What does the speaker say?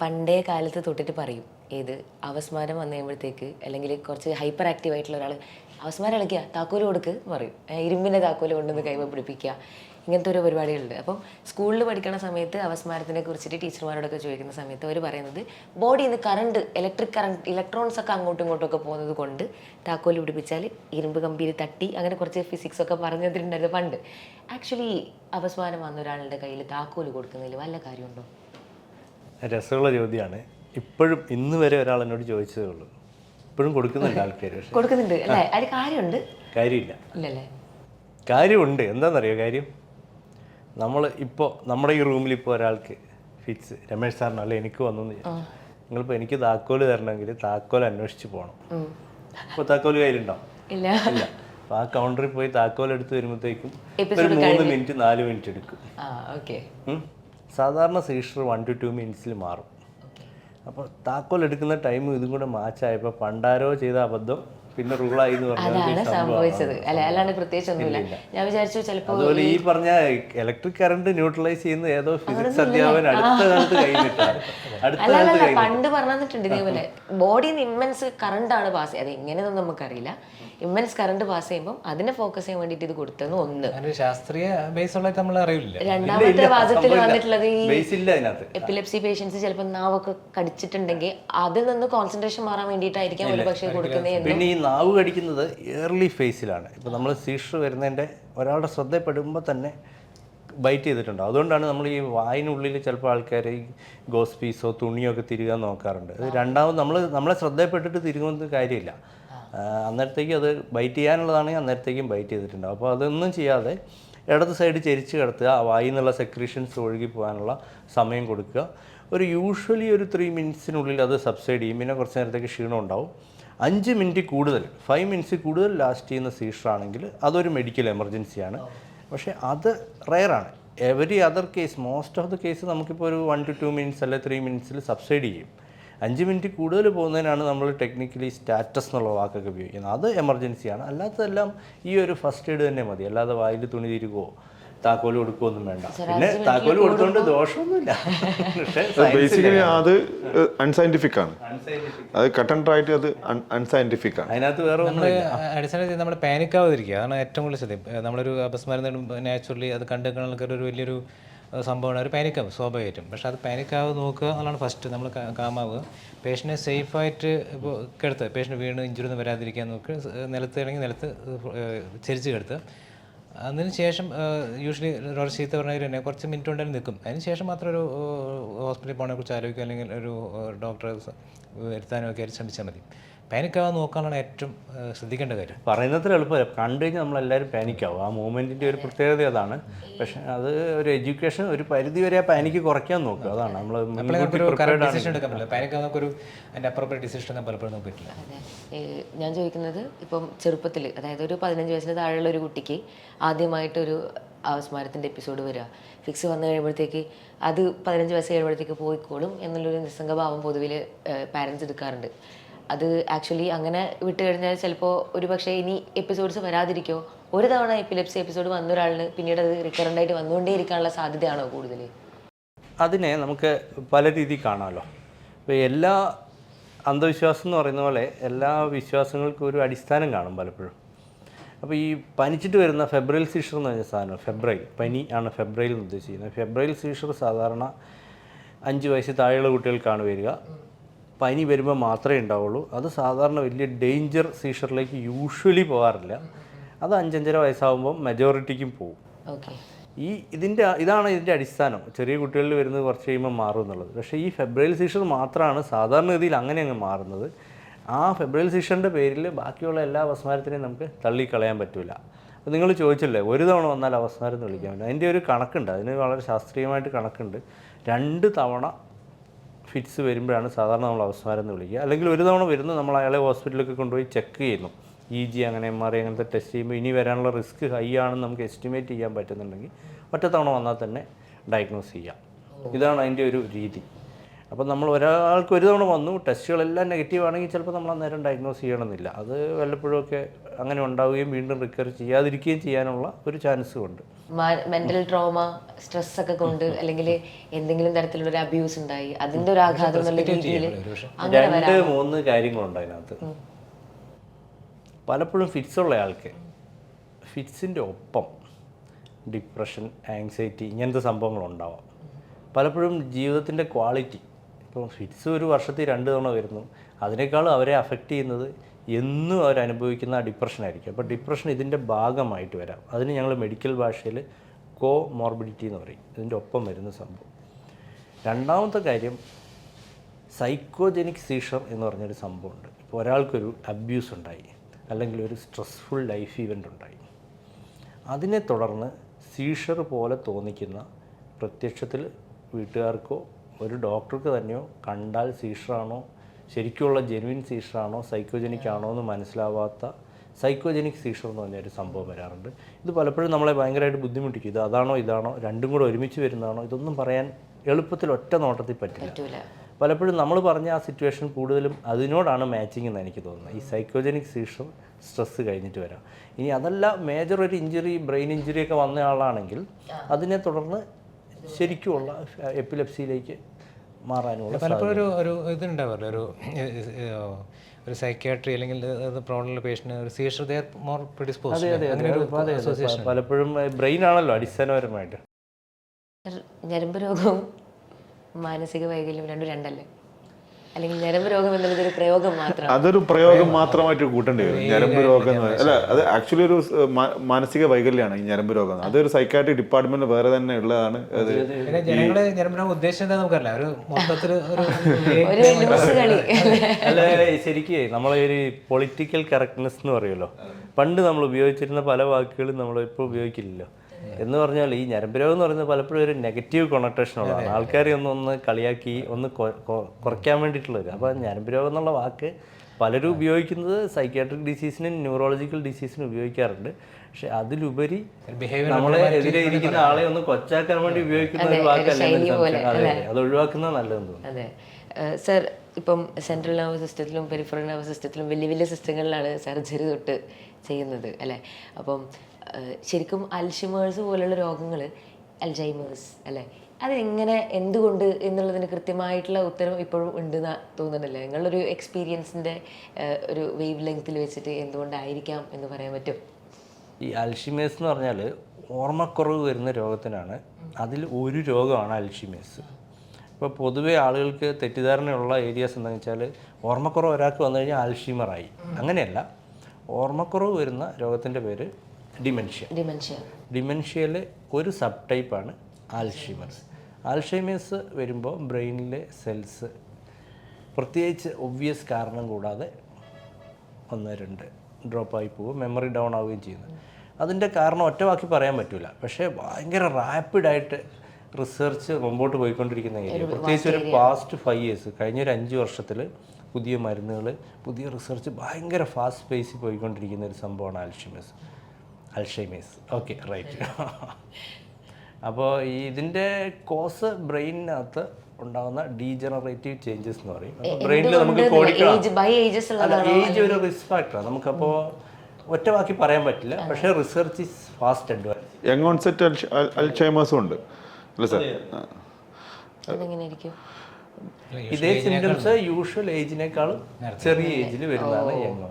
പണ്ടേ കാലത്ത് തൊട്ടിട്ട് പറയും ഏത് അവസ്മാരം വന്നു കഴിയുമ്പോഴത്തേക്ക് അല്ലെങ്കിൽ കുറച്ച് ഹൈപ്പർ ആക്റ്റീവ് ആയിട്ടുള്ള ഒരാൾ അവസ്മാരം ഇളക്കുക താക്കോൽ കൊടുക്ക് പറയും. ഇരുമ്പിന്റെ താക്കോൽ കൊണ്ടുവന്ന് കൈമ പിടിപ്പിക്കുക. ഇങ്ങനത്തെ ഒരു പരിപാടികളുണ്ട്. അപ്പം സ്കൂളിൽ പഠിക്കുന്ന സമയത്ത് അവസ്മാരത്തിനെ കുറിച്ചിട്ട് ടീച്ചർമാരോടൊക്കെ ചോദിക്കുന്ന സമയത്ത് അവർ പറയുന്നത് ബോഡിയിൽ നിന്ന് കറണ്ട് ഇലക്ട്രിക് കറണ്ട് ഇലക്ട്രോൺസ് ഒക്കെ അങ്ങോട്ടും ഇങ്ങോട്ടും ഒക്കെ പോകുന്നത് കൊണ്ട് താക്കോൽ പിടിപ്പിച്ചാൽ ഇരുമ്പ് കമ്പിയിൽ തട്ടി അങ്ങനെ കുറച്ച് ഫിസിക്സ് ഒക്കെ പറഞ്ഞു തന്നിട്ടുണ്ടായിരുന്നു പണ്ട്. ആക്ച്വലി അവസ്മാരം വന്ന ഒരാളുടെ കയ്യിൽ താക്കോൽ കൊടുക്കുന്നതിൽ വല്ല കാര്യമുണ്ടോ? രസമുള്ള ചോദ്യമാണ്. ഇപ്പോഴും ഇന്ന് വരെ ഒരാൾ എന്നോട് ചോദിച്ചതേ ഉള്ളൂ. ഇപ്പോഴും കൊടുക്കുന്നുണ്ട് ആൾക്കാർ പക്ഷേ. കൊടുക്കുന്നുണ്ട് അല്ലേ? അതിൽ കാര്യമുണ്ട്? കാര്യമില്ല. ഇല്ലല്ലേ? കാര്യമുണ്ട്. എന്താണെന്നറിയോ കാര്യം? നമ്മൾ ഇപ്പോൾ നമ്മുടെ ഈ റൂമിൽ ഇപ്പോൾ ഒരാൾക്ക് ഫിക്സ് രമേശ് സാറിന് അല്ലെ എനിക്ക് വന്നു നിങ്ങളിപ്പോൾ എനിക്ക് താക്കോൽ തരണമെങ്കിൽ താക്കോൽ അന്വേഷിച്ച് പോകണം. ഇപ്പോൾ താക്കോൽ കയ്യിലുണ്ടോ? ഇല്ല. അപ്പോൾ ആ കൗണ്ടറിൽ പോയി താക്കോൽ എടുത്ത് വരുമ്പോഴത്തേക്കും ഒരു മൂന്ന് മിനിറ്റ് നാല് മിനിറ്റ് എടുക്കും. സാധാരണ സീഷർ വൺ ടു ടു മിനിറ്റ്സിൽ മാറും. അപ്പോൾ താക്കോൽ എടുക്കുന്ന ടൈമും ഇതും കൂടെ മാച്ചായപ്പോൾ പണ്ടാരോ ചെയ്ത അബദ്ധം പിന്നെ റൂളായി എന്ന് അതാണ് സംഭവിച്ചത്. അല്ലെ അല്ലാണ്ട് പ്രത്യേകിച്ച് ഒന്നുമില്ല. ഞാൻ വിചാരിച്ചു അതുപോലെ ഈ പറഞ്ഞ ഇലക്ട്രിക് കറണ്ട് ന്യൂട്രലൈസ് ചെയ്യുന്ന ഏതോ ഫിസിക്സ് അധ്യാപകൻ അടുത്ത കാലത്ത് അടുത്ത കാലത്ത് പണ്ട് പറഞ്ഞിട്ടുണ്ട് ഇതേപോലെ. ബോഡിയിൽ നിന്ന് ഇമ്മൻസ് കറണ്ട് ആണ് പാസ് ചെയ്യുന്നത് അത് എങ്ങനെയൊന്നും നമുക്കറിയില്ല. ഇമ്മൻസ് കറണ്ട് പാസ് ചെയ്യുമ്പോൾ അതിനെ ഫോക്കസ് ചെയ്യാൻ വേണ്ടിയിട്ട് ഇത് കൊടുത്തെന്ന് ഒന്ന്. ശാസ്ത്രീയ ബേസ് ഉള്ള നമ്മൾ അറിയില്ല. രണ്ടാമത്തെ വാദത്തിൽ വന്നിട്ടുള്ളത് ഈ ബേസ് ഇല്ല അതിനകത്ത്. എപ്പിലെപ്സി പേഷ്യൻസ് ചിലപ്പോൾ നാവൊക്കെ കടിച്ചിട്ടുണ്ടെങ്കിൽ അതിൽ നിന്ന് കോൺസെൻട്രേഷൻ മാറാൻ വേണ്ടിയിട്ടായിരിക്കാം ഒരു പക്ഷേ കൊടുക്കുന്നത് പിന്നെ ഈ നാവ് കടിക്കുന്നത് ഏർലി ഫേസിലാണ് ഇപ്പോൾ നമ്മൾ സീഷർ വരുന്നതിന്റെ ഒരാളുടെ ശ്രദ്ധപ്പെടുമ്പോൾ തന്നെ ബൈറ്റ് ചെയ്തിട്ടുണ്ട്. അതുകൊണ്ടാണ് നമ്മൾ ഈ വായിനുള്ളിൽ ചിലപ്പോൾ ആൾക്കാർ ഈ ഗോസ് പീസോ തുണിയോ ഒക്കെ തിരികാൻ നോക്കാറുണ്ട്. അത് രണ്ടാമത് നമ്മൾ നമ്മളെ ശ്രദ്ധയപ്പെട്ടിട്ട് തിരുകുന്നത് കാര്യമില്ല. അന്നേരത്തേക്ക് അത് ബൈറ്റ് ചെയ്യാനുള്ളതാണെങ്കിൽ അന്നേരത്തേക്കും ബൈറ്റ് ചെയ്തിട്ടുണ്ടാവും. അപ്പോൾ അതൊന്നും ചെയ്യാതെ ഇടത് സൈഡ് ചെരിച്ച് കിടത്തുക ആ വായിൽ നിന്നുള്ള സെക്രീഷൻസ് ഒഴുകി പോകാനുള്ള സമയം കൊടുക്കുക. ഒരു യൂഷ്വലി ഒരു ത്രീ മിനിറ്റ്സിനുള്ളിൽ അത് സബ്സൈഡ് ചെയ്യും. പിന്നെ കുറച്ച് നേരത്തേക്ക് ക്ഷീണം ഉണ്ടാവും. അഞ്ച് മിനിറ്റ് കൂടുതൽ ഫൈവ് മിനിറ്റ്സ് കൂടുതൽ ലാസ്റ്റ് ചെയ്യുന്ന സീഷർ ആണെങ്കിൽ അതൊരു മെഡിക്കൽ എമർജൻസിയാണ് പക്ഷേ അത് റയറാണ് every other case most of the case നമുക്കിപ്പോൾ ഒരു വൺ ടു ടു മിനിറ്റ്സ് അല്ലെ ത്രീ മിനിറ്റ്സിൽ സബ്സൈഡ് ചെയ്യും. അഞ്ച് മിനിറ്റ് കൂടുതൽ പോകുന്നതിനാണ് നമ്മൾ ടെക്നിക്കലി സ്റ്റാറ്റസ് എന്നുള്ള വാക്കൊക്കെ ഉപയോഗിക്കുന്നത്. അത് എമർജൻസിയാണ് അല്ലാത്തതെല്ലാം ഈ ഒരു ഫസ്റ്റ് എയ്ഡ് തന്നെ മതി. അല്ലാതെ വായിൽ തുണി തിരുകുവോ താക്കോൽ കൊടുക്കുകയൊന്നും വേണ്ട. പിന്നെ താക്കോൽ കൊടുത്തോണ്ട് ദോഷമൊന്നുമില്ല. പക്ഷേ ബേസിക്കലി അത് അൺസയന്റിഫിക് ആണ്. അത് ആയിട്ട് അത് അൺസയന്റിഫിക് ആണ്. അതിനകത്ത് വേറെ അടിസ്ഥാനത്തിൽ നമ്മൾ പാനിക് ആവാതിരിക്കുക. അതാണ് ഏറ്റവും കൂടുതൽ ശ്രദ്ധ. നമ്മളൊരു അപസ്മരണം നാച്ചുറലി അത് കണ്ടു ആൾക്കാർ ഒരു വലിയൊരു സംഭവമാണ്. ഒരു പാനിക് ആവും സ്വാഭാവികമായിട്ടും. പക്ഷെ അത് പാനിക്കാവ് നോക്കുക എന്നുള്ളതാണ് ഫസ്റ്റ് നമ്മൾ കാമാവ്. പേഷ്യന്റിനെ സേഫായിട്ട് ഇപ്പോൾ കിടത്ത് പേഷ്യന്റ് വീണ് ഇഞ്ചുറി ഒന്നും വരാതിരിക്കാൻ നോക്കുക. സ് നിലത്ത് ഇറങ്ങി നിലത്ത് ചരിച്ച് കിടത്ത് അതിന് ശേഷം യൂഷ്വലി ഒരു ചീത്ത പറഞ്ഞാൽ തന്നെ കുറച്ച് മിനിറ്റ് കൊണ്ടുതന്നെ നിൽക്കും. അതിന് ശേഷം മാത്രം ഒരു ഹോസ്പിറ്റലിൽ പോകണെ കുറിച്ച് ആലോചിക്കുക അല്ലെങ്കിൽ ഒരു ഡോക്ടറെ വരുത്താനോ ഒക്കെ ശ്രമിച്ചാൽ മതി. പാനിക് ആവാൻ നോക്കാനാണ് ഏറ്റവും ശ്രദ്ധിക്കേണ്ട കാര്യം. പറയുന്നത്ര എളുപ്പമല്ല. കണ്ടു കഴിഞ്ഞാൽ നമ്മളെല്ലാവരും പാനിക്കാവും. ആ മൂവ്മെന്റിന്റെ ഒരു പ്രത്യേകത അതാണ്. പക്ഷേ അത് ഒരു എഡ്യൂക്കേഷൻ ഒരു പരിധി വരെ ആ പാനിക്ക് കുറയ്ക്കാൻ നോക്കുക. അതാണ് നമ്മൾ ഡിസിഷൻ എടുക്കാൻ പറ്റില്ല. പാനിക് ആവുന്ന നമുക്കൊരു അതിന്റെ അപ്രോപ്രിയറ്റ് ഡിസിഷൻ എടുക്കാൻ പലപ്പോഴും നമുക്ക് പറ്റില്ല ഞാൻ ചോദിക്കുന്നത് ഇപ്പം ചെറുപ്പത്തിൽ അതായത് ഒരു പതിനഞ്ച് വയസ്സിന് താഴെയുള്ള ഒരു കുട്ടിക്ക് ആദ്യമായിട്ടൊരു അവസ്മാരത്തിന്റെ എപ്പിസോഡ് വരിക ഫിക്സ് വന്നു കഴിയുമ്പോഴത്തേക്ക് അത് പതിനഞ്ച് വയസ്സ് കഴിയുമ്പോഴത്തേക്ക് പോയിക്കോളും എന്നുള്ളൊരു നിസ്സംഗഭാവം പൊതുവിൽ പാരൻസ് എടുക്കാറുണ്ട്. അത് ആക്ച്വലി അങ്ങനെ വിട്ട് കഴിഞ്ഞാൽ ചിലപ്പോൾ ഒരു പക്ഷേ ഇനി എപ്പിസോഡ്സ് വരാതിരിക്കോ? ഒരു തവണ എപ്പിലെപ്സി എപ്പിസോഡ് വന്ന പിന്നീട് അത് റിക്കറന്റ് ആയിട്ട് വന്നുകൊണ്ടേ ഇരിക്കാനുള്ള സാധ്യതയാണോ കൂടുതൽ അതിനെ നമുക്ക് പല രീതിയിൽ കാണാമല്ലോ ഇപ്പോൾ എല്ലാ അന്ധവിശ്വാസം എന്ന് പറയുന്ന പോലെ എല്ലാ വിശ്വാസങ്ങൾക്കും ഒരു അടിസ്ഥാനം കാണും പലപ്പോഴും. അപ്പോൾ ഈ പനിച്ചിട്ട് വരുന്ന ഫെബ്രൈൽ സീഷർ എന്ന് പറഞ്ഞ സാധനം ഫെബ്രുവരി പനി ആണ് ഫെബ്രൈൽ എന്ന് ഉദ്ദേശിക്കുന്നത്. ഫെബ്രൈൽ സീഷർ സാധാരണ അഞ്ച് വയസ്സ് താഴെയുള്ള കുട്ടികൾക്കാണ് വരിക. പനി വരുമ്പോൾ മാത്രമേ ഉണ്ടാവുള്ളൂ. അത് സാധാരണ വലിയ ഡേഞ്ചർ സീഷറിലേക്ക് യൂഷ്വലി പോകാറില്ല. അത് അഞ്ചഞ്ചര വയസ്സാകുമ്പോൾ മെജോറിറ്റിക്കും പോകും. ഓക്കെ. ഈ ഇതിന്റെ ഇതാണ് ഇതിന്റെ അടിസ്ഥാനം. ചെറിയ കുട്ടികളിൽ വരുന്നത് കുറച്ച് കഴിയുമ്പോൾ മാറും എന്നുള്ളത്. പക്ഷേ ഈ ഫെബ്രുവരി സീഷർ മാത്രമാണ് സാധാരണഗതിയിൽ അങ്ങനെ അങ്ങ് മാറുന്നത്. ആ ഫെബ്രുവരി സീഷറിന്റെ പേരിൽ ബാക്കിയുള്ള എല്ലാ അവസ്മാരത്തിനെയും നമുക്ക് തള്ളിക്കളയാൻ പറ്റില്ല അപ്പോൾ നിങ്ങൾ ചോദിച്ചില്ലേ ഒരു തവണ വന്നാൽ അവസ്മാരം എന്ന് വിളിക്കാൻ പറ്റും അതിന്റെ ഒരു കണക്കുണ്ട്. അതിന് വളരെ ശാസ്ത്രീയമായിട്ട് കണക്കുണ്ട്. രണ്ട് തവണ ഫിറ്റ്സ് വരുമ്പോഴാണ് സാധാരണ നമ്മൾ അവസ്മാരം എന്ന് വിളിക്കുക. അല്ലെങ്കിൽ ഒരു തവണ വരുന്നു നമ്മൾ അയാളെ ഹോസ്പിറ്റലിലൊക്കെ കൊണ്ടുപോയി ചെക്ക് ചെയ്യുന്നു. ഇ ജി അങ്ങനെ എം ആർ ഐ അങ്ങനത്തെ ടെസ്റ്റ് ചെയ്യുമ്പോൾ ഇനി വരാനുള്ള റിസ്ക് ഹൈ ആണെന്ന് നമുക്ക് എസ്റ്റിമേറ്റ് ചെയ്യാൻ പറ്റുന്നുണ്ടെങ്കിൽ ഒറ്റത്തവണ വന്നാൽ തന്നെ ഡയഗ്നോസ് ചെയ്യാം. ഇതാണ് അതിന്റെ ഒരു രീതി. അപ്പം നമ്മൾ ഒരാൾക്ക് ഒരു തവണ വന്നു ടെസ്റ്റുകളെല്ലാം നെഗറ്റീവ് ആണെങ്കിൽ ചിലപ്പോൾ നമ്മൾ അന്നേരം ഡയഗ്നോസ് ചെയ്യണമെന്നില്ല. അത് വല്ലപ്പോഴും ഒക്കെ അങ്ങനെ ഉണ്ടാവുകയും വീണ്ടും റിക്കവർ ചെയ്യാതിരിക്കുകയും ചെയ്യാനുള്ള ഒരു ചാൻസും ഉണ്ട്. മെന്റൽ ട്രോമ സ്ട്രെസ് ഒക്കെ കൊണ്ട് അല്ലെങ്കിൽ എന്തെങ്കിലും തരത്തിലുള്ള ഒരു അബ്യൂസ് ഉണ്ടായി അതിന്റെ ഒരു ആഘാതം എന്നുള്ള രീതിയിൽ രണ്ട് മൂന്ന് കാര്യങ്ങളുണ്ട് അതിനകത്ത്. പലപ്പോഴും ഫിറ്റ്സ് ഉള്ള ആൾക്ക് ഫിറ്റ്സിന്റെ ഒപ്പം ഡിപ്രഷൻ ആങ്സൈറ്റി ഇങ്ങനത്തെ സംഭവങ്ങളുണ്ടാവാം പലപ്പോഴും ജീവിതത്തിന്റെ ക്വാളിറ്റി ഇപ്പം ഫിറ്റ്സ് ഒരു വർഷത്തിൽ രണ്ട് തവണ വരുന്നു. അതിനേക്കാളും അവരെ അഫക്റ്റ് ചെയ്യുന്നത് എന്നും അവരനുഭവിക്കുന്ന ആയിരിക്കും. അപ്പോൾ ഡിപ്രഷൻ ഇതിന്റെ ഭാഗമായിട്ട് വരാം. അതിന് ഞങ്ങൾ മെഡിക്കൽ ഭാഷയിൽ കോ മോർബിഡിറ്റി എന്ന് പറയും. ഇതിന്റെ ഒപ്പം വരുന്ന സംഭവം. രണ്ടാമത്തെ കാര്യം സൈക്കോജനിക് സീഷർ എന്ന് പറഞ്ഞൊരു സംഭവമുണ്ട്. ഇപ്പോൾ ഒരാൾക്കൊരു അബ്യൂസ് ഉണ്ടായി. അല്ലെങ്കിൽ ഒരു സ്ട്രെസ്ഫുൾ ലൈഫ് ഇവന്റ് ഉണ്ടായി. അതിനെ തുടർന്ന് സീഷർ പോലെ തോന്നിക്കുന്ന പ്രത്യക്ഷത്തിൽ വീട്ടുകാർക്കോ ഒരു ഡോക്ടർക്ക് തന്നെയോ? കണ്ടാൽ സീഷറാണോ? ശരിക്കുള്ള ജെനുവിൻ സീഷറാണോ? സൈക്കോജനിക് ആണോ എന്ന് മനസ്സിലാവാത്ത സൈക്കോജനിക് സീഷർ എന്ന് പറഞ്ഞൊരു സംഭവം വരാറുണ്ട്. ഇത് പലപ്പോഴും നമ്മളെ ഭയങ്കരമായിട്ട് ബുദ്ധിമുട്ടിക്കും. ഇത് അതാണോ ഇതാണോ? രണ്ടും കൂടെ ഒരുമിച്ച് വരുന്നതാണോ? ഇതൊന്നും പറയാൻ എളുപ്പത്തിൽ ഒറ്റ നോട്ടത്തിൽ പറ്റില്ല. പലപ്പോഴും നമ്മൾ പറഞ്ഞ ആ സിറ്റുവേഷൻ കൂടുതലും അതിനോടാണ് മാച്ചിങ് എന്ന് എനിക്ക് തോന്നുന്നത്. ഈ സൈക്കോജനിക് സീഷർ സ്ട്രെസ് കഴിഞ്ഞിട്ട് വരാം. ഇനി അതല്ല മേജർ ഒരു ഇഞ്ചുറി ബ്രെയിൻ ഇഞ്ചുറി ഒക്കെ വന്ന ആളാണെങ്കിൽ അതിനെ തുടർന്ന് ശരിക്കുമുള്ള എപ്പിലെപ്സിയിലേക്ക് മാറാനുള്ള പലപ്പോഴും ഒരു ഒരു ഇതുണ്ടാവാറില്ല ഒരു ഒരു സൈക്യാട്രി അല്ലെങ്കിൽ പ്രോബ്ലമുള്ള പേഷ്യന്റ് ഒരു സീഷർ മോർ പ്രിഡിസ്പോസ് അങ്ങനെ ഒരു അസോസിയേഷൻ പലപ്പോഴും ബ്രെയിൻ ആണല്ലോ അടിസ്ഥാനപരമായിട്ട്. ഞരമ്പ് രോഗവും മാനസിക വൈകല്യവും രണ്ടും രണ്ടല്ലേ? അല്ലെങ്കിൽ ഞരമ്പ് രോഗം എന്നുള്ളത് ഒരു പ്രയോഗം മാത്രം. അതൊരു പ്രയോഗം മാത്രമായിട്ട് കൂട്ടേണ്ടി വരും. ഞരമ്പ് രോഗം അല്ല അത് ആക്ച്വലി ഒരു മാനസിക വൈകല്യമാണ് ഈ ഞരമ്പ് രോഗം. അതൊരു സൈക്കാട്രിക് ഡിപ്പാർട്ട്മെന്റ് വേറെ തന്നെ ഉള്ളതാണ് അത്. ജനങ്ങൾ ഞരമ്പിനെ ഉദ്ദേശം എന്താ നമുക്കറിയില്ല. ഒരു മൊത്തത്തിൽ ഒരു ഒരു ലൂസ് കളി. അല്ല ശരിക്ക് നമ്മളെ ഒരു പൊളിറ്റിക്കൽ കറക്റ്റ്നെസ് എന്ന് പറയുമല്ലോ. പണ്ട് നമ്മൾ ഉപയോഗിച്ചിരുന്ന പല വാക്കുകളും നമ്മൾ ഇപ്പോൾ ഉപയോഗിക്കില്ലല്ലോ. എന്ന് പറഞ്ഞാൽ ഈ ഞരമ്പ് രോഗം എന്ന് പറയുന്നത് പലപ്പോഴും ഒരു നെഗറ്റീവ് കൊണക്ടേഷൻ ഉള്ളതാണ്. ആൾക്കാരെ ഒന്ന് ഒന്ന് കളിയാക്കി ഒന്ന് കുറയ്ക്കാൻ വേണ്ടിയിട്ടുള്ളത് അപ്പോൾ ഞരമ്പ് രോഗം എന്നുള്ള വാക്ക് പലരും ഉപയോഗിക്കുന്നത് സൈക്യാട്രിക് ഡിസീസിനും ന്യൂറോളജിക്കൽ ഡിസീസിനും ഉപയോഗിക്കാറുണ്ട്. പക്ഷെ അതിലുപരി നമ്മളെ എതിരെ ഇരിക്കുന്ന ആളെ ഒന്ന് കൊച്ചാക്കാൻ വേണ്ടി ഉപയോഗിക്കുന്ന ഒരു വാക്കല്ല. അതെ ഒഴിവാക്കുന്നത് നല്ലതെന്ന് തോന്നുന്നു. സർ ഇപ്പം സെൻട്രൽ നർവ് സിസ്റ്റത്തിലും പെരിഫറൽ നർവ് സിസ്റ്റത്തിലും വലിയ വലിയ സിസ്റ്റങ്ങളിലാണ് സർജറി തൊട്ട് ചെയ്യുന്നത് അല്ലേ? അപ്പം ശരിക്കും അൽഷിമേഴ്സ് പോലുള്ള രോഗങ്ങൾ അൽജൈമേഴ്സ് അല്ലേ? അതെങ്ങനെ എന്തുകൊണ്ട് എന്നുള്ളതിന് കൃത്യമായിട്ടുള്ള ഉത്തരം ഇപ്പോഴും ഉണ്ടെന്ന് തോന്നുന്നില്ല? നിങ്ങളൊരു എക്സ്പീരിയൻസിന്റെ ഒരു വേവ് ലെങ്ത്തിൽ വെച്ചിട്ട് എന്തുകൊണ്ടായിരിക്കാം എന്ന് പറയാൻ പറ്റും? ഈ അൽഷിമേഴ്സ് എന്ന് പറഞ്ഞാൽ ഓർമ്മക്കുറവ് വരുന്ന രോഗത്തിനാണ്. അതിൽ ഒരു രോഗമാണ് അൽഷിമേഴ്സ്. ഇപ്പോൾ പൊതുവേ ആളുകൾക്ക് തെറ്റിദ്ധാരണയുള്ള ഏരിയാസ് എന്താണെന്ന് വെച്ചാൽ ഓർമ്മക്കുറവ് ഒരാൾക്ക് വന്നു കഴിഞ്ഞാൽ അൽഷിമറായി. അങ്ങനെയല്ല. ഓർമ്മക്കുറവ് വരുന്ന രോഗത്തിന്റെ പേര് ഡിമെൻഷ്യ ഡിമെൻഷ്യ ഡിമെൻഷ്യയിലെ ഒരു സബ് ടൈപ്പാണ് ആൽഷിമേഴ്സ് ആൽഷൈമേഴ്സ് വരുമ്പോൾ ബ്രെയിനിലെ സെൽസ് പ്രത്യേകിച്ച് ഒബ്വിയസ് കാരണം കൂടാതെ ഒന്ന് രണ്ട് ഡ്രോപ്പായി പോവുകയും മെമ്മറി ഡൗൺ ആവുകയും ചെയ്യുന്നു. അതിന്റെ കാരണം ഒറ്റവാക്കി പറയാൻ പറ്റില്ല പക്ഷേ ഭയങ്കര റാപ്പിഡായിട്ട് റിസർച്ച് മുമ്പോട്ട് പോയിക്കൊണ്ടിരിക്കുന്ന ഏരിയ പ്രത്യേകിച്ച് ഒരു പാസ്റ്റ് ഫൈവ് ഇയേഴ്സ് കഴിഞ്ഞ ഒരു അഞ്ച് വർഷത്തിൽ പുതിയ മരുന്നുകൾ പുതിയ റിസർച്ച് ഭയങ്കര ഫാസ്റ്റ് പേസിൽ പോയിക്കൊണ്ടിരിക്കുന്ന ഒരു സംഭവമാണ് അൽഷിമേഴ്സ് അൽഷൈമേഴ്സ് ഓക്കെ റൈറ്റ്. അപ്പോൾ ഈ ഇതിന്റെ കോസ് ബ്രെയിനിനകത്ത് ഉണ്ടാകുന്ന ഡീജനറേറ്റീവ് ചേഞ്ചസ് എന്ന് പറയും. ബ്രെയിനിൽ നമുക്ക് ഏജ് ബൈ ഏജസ് അല്ല ഏജ് ഒരു റിസ്ക് ഫാക്ടറാണ് നമുക്കപ്പോൾ ഒറ്റ വാക്കി പറയാൻ പറ്റില്ല. പക്ഷേ research is fast advance young onset അൽഷൈമേഴ്സും ഉണ്ട്. അല്ലേ സാർ? ഇതേ സിംറ്റംസ് യൂഷ്വൽ ഏജിനേക്കാളും ചെറിയ ഏജിൽ വരുന്നതാണ് യങ്